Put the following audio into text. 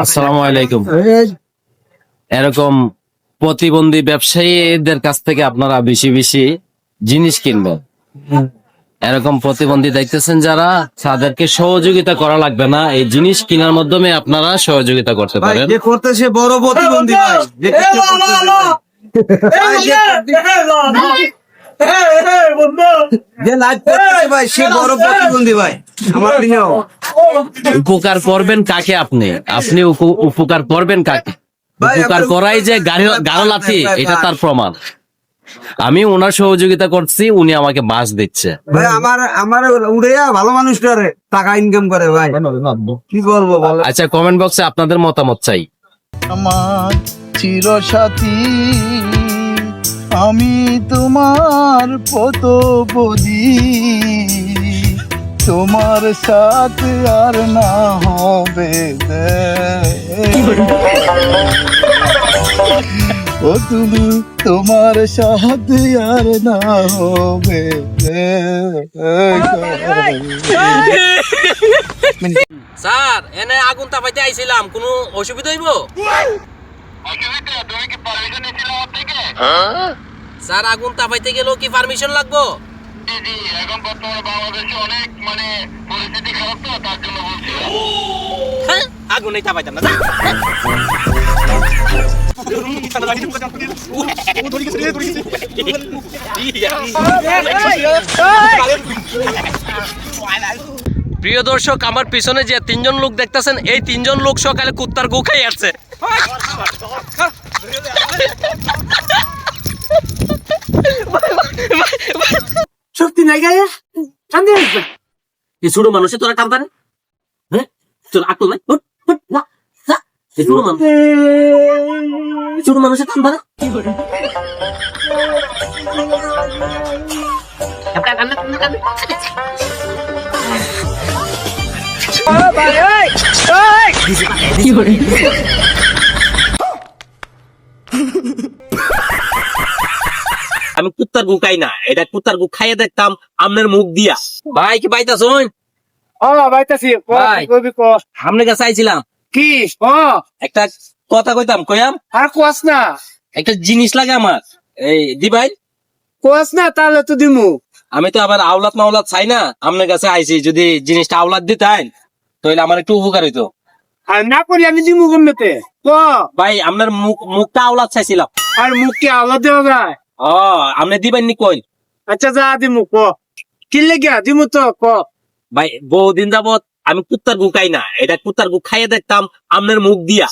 আসসালামু আলাইকুম এরকম প্রতিবন্ধী ব্যবসায়ীদের কাছ থেকে আপনারা বেশি বেশি জিনিস কিনবেন এরকম প্রতিবন্ধী দেখতেছেন যারা তাদেরকে সহযোগিতা করা লাগবে না এই জিনিস কেনার মাধ্যমে আপনারা সহযোগিতা করতে পারেন যে করতেছে বড় প্রতিবন্ধী ভাই যে লাইভ করতেছে সে বড় প্রতিবন্ধী ভাই আমার উপকার করবেন কাকে আপনি? আপনি উপকার করবেন কাকে? উপকার করাই যে গাড়ি গাড়ো লাথি এটা তার প্রমাণ। আমি ওনার সহযোগিতা করছি উনি আমাকে বাস দিচ্ছে। ভাই আমার আমার উড়েয়া ভালো মানুষটারে টাকা ইনকাম করে ভাই। কি বলব বলো? আচ্ছা কমেন্ট বক্সে আপনাদের মতামত চাই। আমার চিরসাথী আমি তোমার পতপদি তোমার সাথে আর না হবে ও তুমি তোমার সাথে আর না হবে স্যার এনে আগুন তাপাইতে আইছিলাম। কোনো অসুবিধা হইব? স্যার আগুন তাপাইতে গেলেও কি পারমিশন লাগবো? হ্যাঁ, আগুন এই তাপাইতাম না প্রিয় দর্শক আমার পিছনে যে তিনজন লোক দেখতেছেন এই তিনজন লোক সকালে কুত্তার গু খাই আসছে নাই গায়ে? কান্দে আসবে? এই ছোট মানুষে তোরা টানতানে হ্যাঁ? তোর আকল নাই। ছোট মানুষ ছোট মানুষের টানতানে কুত্তার গু খাই না। এটা কুত্তার গু খাইয়ে দেখতাম আমনের মুখ দিয়া। ভাই কি পাইতাছ? ও বাইতাছি ক ভাই। আমনে কাছে আইছিলাম কি? ও একটা কথা কইতাম কইয়াম? আর কোয়াস না। একটা জিনিস লাগে আমার। এই দি ভাই। কোয়াস না তাহলে তো দিমু। আমি তো আবার আওলাদ মাওলাদ চাই না। আপনার কাছে আইছি যদি জিনিসটা আওলাদ দিতেন তাহলে আমার একটু উপকার হইতো। আর না করি আমি দিমু ভাই আপনার মুখ মুখটা আওলাদ চাইছিলাম। আর মুখ কি আলো দেওয়া যায়। ও আপনি দিবেন নি কই আচ্ছা যা দিমু ক। কি লেগে দিমু তো ক। ভাই বহুদিন যাবত আমি কুত্তার গু খাই না। এটা কুত্তার গু খাইয়ে দেখতাম আপনার মুখ দিয়া।